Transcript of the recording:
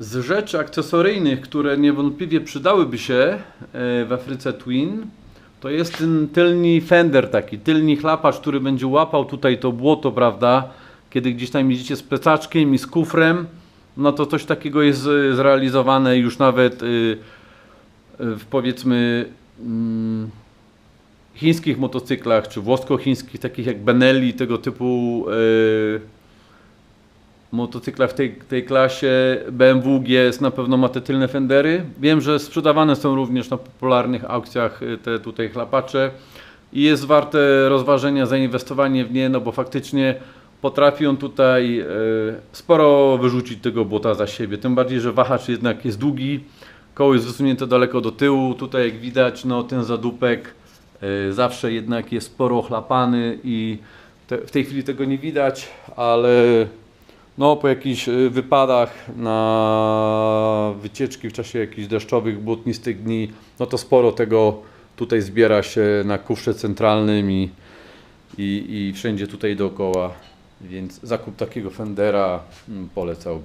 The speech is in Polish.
Z rzeczy akcesoryjnych, które niewątpliwie przydałyby się e, w Afryce Twin, to jest ten tylny fender taki, tylny chlapacz, który będzie łapał tutaj to błoto, prawda? Kiedy gdzieś tam jedziecie z plecaczkiem i z kufrem, no to coś takiego jest e, zrealizowane już nawet e, w powiedzmy mm, chińskich motocyklach, czy włosko-chińskich, takich jak Benelli, tego typu motocyklach w tej, tej klasie. BMW GS na pewno ma te tylne fendery. Wiem, że sprzedawane są również na popularnych aukcjach e, te tutaj chlapacze i jest warte rozważenia zainwestowanie w nie, no bo faktycznie potrafi on tutaj e, sporo wyrzucić tego błota za siebie. Tym bardziej, że wahacz jednak jest długi, koło jest wysunięte daleko do tyłu. Tutaj jak widać, no ten zadupek e, zawsze jednak jest sporo ochlapany i te, w tej chwili tego nie widać, ale no, po jakichś y, wypadach na wycieczki w czasie jakichś deszczowych, błotnistych dni, no to sporo tego tutaj zbiera się na kufrze centralnym i, i, i wszędzie tutaj dookoła. Więc zakup takiego Fendera mm, polecałbym.